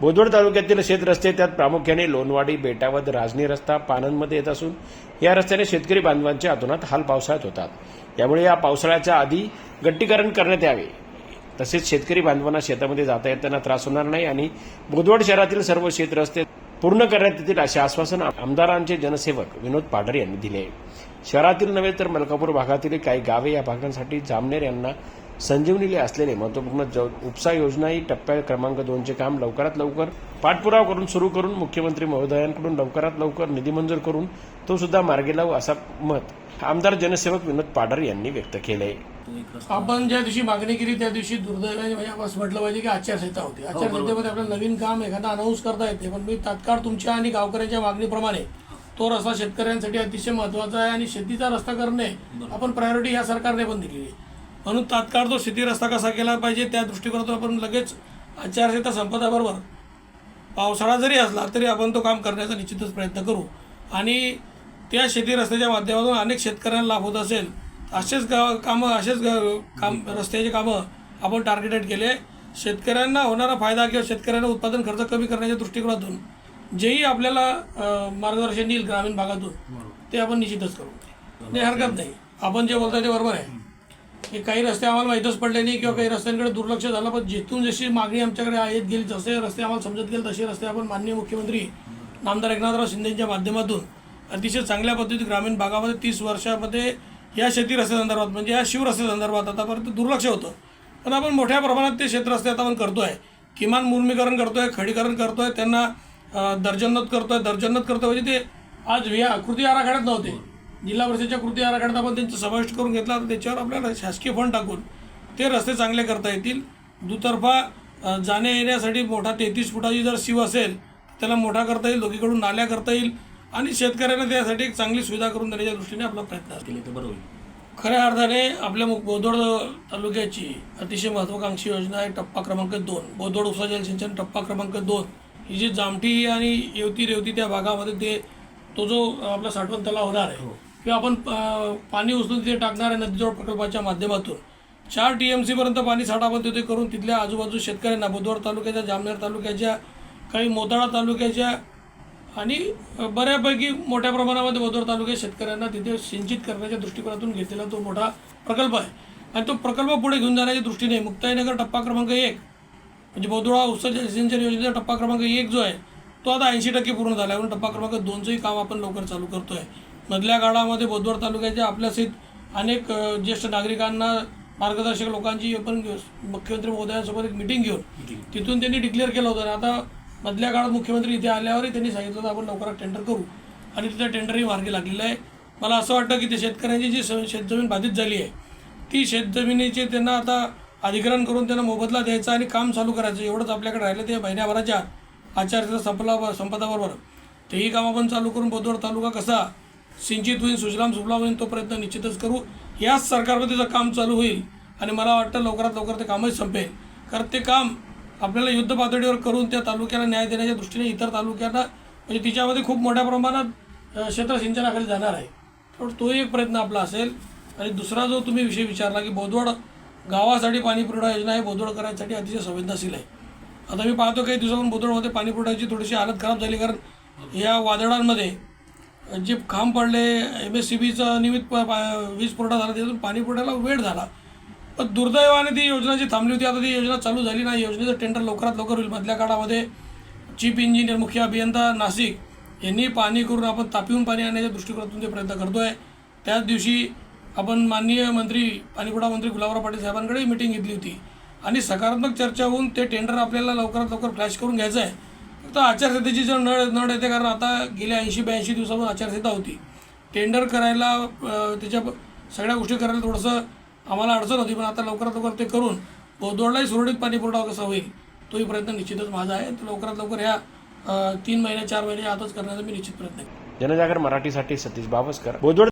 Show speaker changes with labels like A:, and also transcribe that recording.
A: बोदवड तालुक्यातील शेत रस्ते त्यात प्रामुख्याने लोणवाडी बेटावद राजनी रस्ता पानंदमध्ये येत असून या रस्त्याने शेतकरी बांधवांच्या अतोनात हाल पावसाळ्यात होतात. यामुळे या पावसाळ्याच्या आधी गट्टीकरण करण्यात यावे. तसेच शेतकरी बांधवांना शेतामध्ये जाता येताना त्रास होणार नाही आणि बोदवड शहरातील सर्व शेत रस्ते पूर्ण करण्यात येतील असे आश्वासन आमदारांचे जनसेवक विनोद पाडर यांनी दिले. आहे शहरातील नव्हे तर मलकापूर भागातील काही गावे या भागांसाठी जामनेर यांना संजीवनीले असलेले महत्त्वपूर्ण ज- उपसा योजनाही टप्प्या क्रमांक दोनचे काम लवकरात लवकर पाठपुरावा करून सुरू करून मुख्यमंत्री महोदयांकडून लवकरात लवकर निधी मंजूर करून तो सुद्धा मार्गी लावू असा मत आमदार जनसेवक विनोद पाडर यांनी व्यक्त केलं.
B: आपण ज्या दिवशी मागणी केली त्या दिवशी दुर्दैवाने म्हणजे म्हटलं पाहिजे की आचारसंहिता होती. आचारसंहितेमध्ये आपल्याला नवीन काम एखादा अनाऊन्स करता येते पण मी तात्काळ तुमच्या आणि गावकऱ्यांच्या मागणीप्रमाणे तो रस्ता शेतकऱ्यांसाठी अतिशय महत्त्वाचा आहे आणि शेतीचा रस्ता करणे आपण प्रायोरिटी ह्या सरकारने पण दिलेली आहे. म्हणून तात्काळ तो शेती रस्ता कसा केला पाहिजे त्या दृष्टिकोनातून आपण लगेच आचारसंहिता संपदाबरोबर पावसाळा जरी असला तरी आपण तो काम करण्याचा निश्चितच प्रयत्न करू. आणि त्या शेती रस्त्याच्या माध्यमातून अनेक शेतकऱ्यांना लाभ होत असेल असेच गाव कामं असेच काम रस्त्याची कामं आपण टार्गेटेड केले शेतकऱ्यांना होणारा फायदा किंवा शेतकऱ्यांना उत्पादन खर्च कमी करण्याच्या दृष्टिकोनातून जेही आपल्याला मार्गदर्शन येईल ग्रामीण भागातून ते आपण निश्चितच करू. नाही हरकत नाही. आपण जे बोलताय ते बरोबर आहे. की काही रस्ते आम्हाला माहीतच पडले नाही किंवा काही रस्त्यांकडे दुर्लक्ष झालं पण जिथून जशी मागणी आमच्याकडे येत गेली जसे रस्ते आम्हाला समजत गेले तसे रस्ते आपण माननीय मुख्यमंत्री नामदार एकनाथराव शिंदेच्या माध्यमातून अतिशय चांगल्या पद्धतीत ग्रामीण भागामध्ये तीस वर्षामध्ये या शेती रस्त्यासंदर्भात म्हणजे या शिवरस्त्यासंदर्भात आतापर्यंत दुर्लक्ष होतं. पण आपण मोठ्या प्रमाणात ते क्षेत्र रस्ते आता आपण करतो आहे किमान मुर्मीकरण करतोय खडीकरण करतोय त्यांना अं, दर्जनोत करतोय दर्जनोत करतोय म्हणजे ते आज या कृती आराखड्यात नव्हते. जिल्हा परिषदेच्या कृती आराखड्यात आपण त्यांचं समाविष्ट करून घेतला तर त्याच्यावर आपल्याला शासकीय फंड टाकून ते रस्ते चांगले करता येतील. दुतर्फा जाण्या येण्यासाठी मोठा तेहतीस फुटाची जर शिव असेल त्याला मोठा करता येईल दोघीकडून नाल्या करता येईल आणि शेतकऱ्यांना त्यासाठी एक चांगली सुविधा करून देण्याच्या दृष्टीने आपला प्रयत्न
C: केले तर बरं होईल.
B: खऱ्या अर्थाने आपल्या मु- बोदोड तालुक्याची अतिशय महत्वाकांक्षी योजना आहे टप्पा क्रमांक दोन. बोदोड उपसा जलसिंचन टप्पा क्रमांक दोन. ही जी जामठी आणि येवती रेवती त्या भागामध्ये ते तो जो आपला साठवण तलाव होणार आहे किंवा आपण पाणी उचलून तिथे टाकणार आहे नदीजोड प्रकल्पाच्या माध्यमातून. चार टी एम सीपर्यंत पाणी साठा आपण तिथे करून तिथल्या आजूबाजू शेतकऱ्यांना बुधवार तालुक्याच्या जामनेर तालुक्याच्या काही मोताळा तालुक्याच्या आणि बऱ्यापैकी मोठ्या प्रमाणामध्ये बोदवड तालुक्यात शेतकऱ्यांना तिथे सिंचित करण्याच्या दृष्टिकोनातून घेतलेला तो मोठा प्रकल्प आहे. आणि तो प्रकल्प पुढे घेऊन जाण्याच्या दृष्टीने मुक्ताईनगर टप्पा क्रमांक एक म्हणजे बोदोडा उपसा सिंचन योजनेचा टप्पा क्रमांक एक जो आहे तो आता ऐंशी टक्के पूर्ण झाला आहे. म्हणून टप्पा क्रमांक दोनचंही काम आपण लवकर चालू करतो आहे मधल्या काळामध्ये बोदवड तालुक्याच्या आपल्यासहित अनेक ज्येष्ठ नागरिकांना मार्गदर्शक लोकांची पण मुख्यमंत्री महोदयांसोबत एक मिटिंग घेऊन तिथून त्यांनी डिक्लेअर केलं होतं. आणि आता मधल्या काळात मुख्यमंत्री इथे आल्यावरही त्यांनी सांगितलं होतं आपण लवकरात टेंडर करू. आणि तिथं टेंडरही मार्गी लागलेलं आहे. मला असं वाटतं की ते शेतकऱ्यांची जी स- शेतजमीन बाधित झाली आहे ती शेतजमिनीचे त्यांना आता अधिग्रहण करून त्यांना मोबदला द्यायचा आणि काम चालू करायचं एवढंच आपल्याकडे राहिलं ते महिन्याभराच्या आचार्याचा संपला संपदाबरोबर तेही काम आपण चालू करून बोदवड तालुका कसा सिंचित होईल सुजलाम सुफलाम होईल तो प्रयत्न निश्चितच करू. याच सरकारमध्ये त्याचं काम चालू होईल आणि मला वाटतं लवकरात लवकर ते कामच संपेल. कारण ते काम आपल्याला युद्ध पातळीवर करून त्या तालुक्याला न्याय देण्याच्या दृष्टीने इतर तालुक्यांना म्हणजे तिच्यामध्ये खूप मोठ्या प्रमाणात क्षेत्र सिंचनाखाली जाणार आहे. तर तोही एक प्रयत्न आपला असेल. आणि दुसरा जो तुम्ही विषय विचारला की बोदवड गावासाठी पाणीपुरवठा योजना आहे बोदवड करायसाठी अतिशय संवेदनशील आहे. आता मी पाहतो काही दिवसापासून बोदवडमध्ये पाणी पुरवठ्याची थोडीशी हालत खराब झाली कारण या वादळांमध्ये जे खांब पडले एम एस सी बीचा निमित्त वीज पुरवठा झाला त्यातून पाणी पुरवठ्याला वेळ झाला. पण दुर्दैवाने ती योजना जी थांबली होती आता ती योजना चालू झाली नाही. योजनेचं टेंडर लवकरात लवकर होईल. मधल्या काळामध्ये चीफ इंजिनियर मुख्य अभियंता नाशिक यांनी पाणी करून आपण तापिवून पाणी आणण्याच्या दृष्टिकोनातून ते प्रयत्न करतो आहे त्याच दिवशी आपण माननीय मंत्री पाणीपुरवठा मंत्री गुलाबराव पाटील साहेबांकडे मिटिंग घेतली होती. आणि सकारात्मक चर्चा होऊन ते टेंडर आपल्याला लवकरात लवकर फ्लॅश करून घ्यायचं आहे फक्त आचारसंहितेची जर नळ नळ येते कारण आता गेल्या ऐंशी ब्याऐंशी दिवसापासून आचारसंहिता होती. टेंडर करायला त्याच्या सगळ्या गोष्टी करायला थोडंसं आम्हाला अडचण होती पण आता लवकरात लवकर ते करून बोदवडलाही सुरळीत पाणी पुरवठा कसा होईल तोही प्रयत्न निश्चितच माझा आहे. तर लवकरात लवकर ह्या तीन महिने चार महिने आतच करण्याचा मी निश्चित प्रयत्न
A: जनजागर मराठीसाठी सतीश बावस्कर बोदवड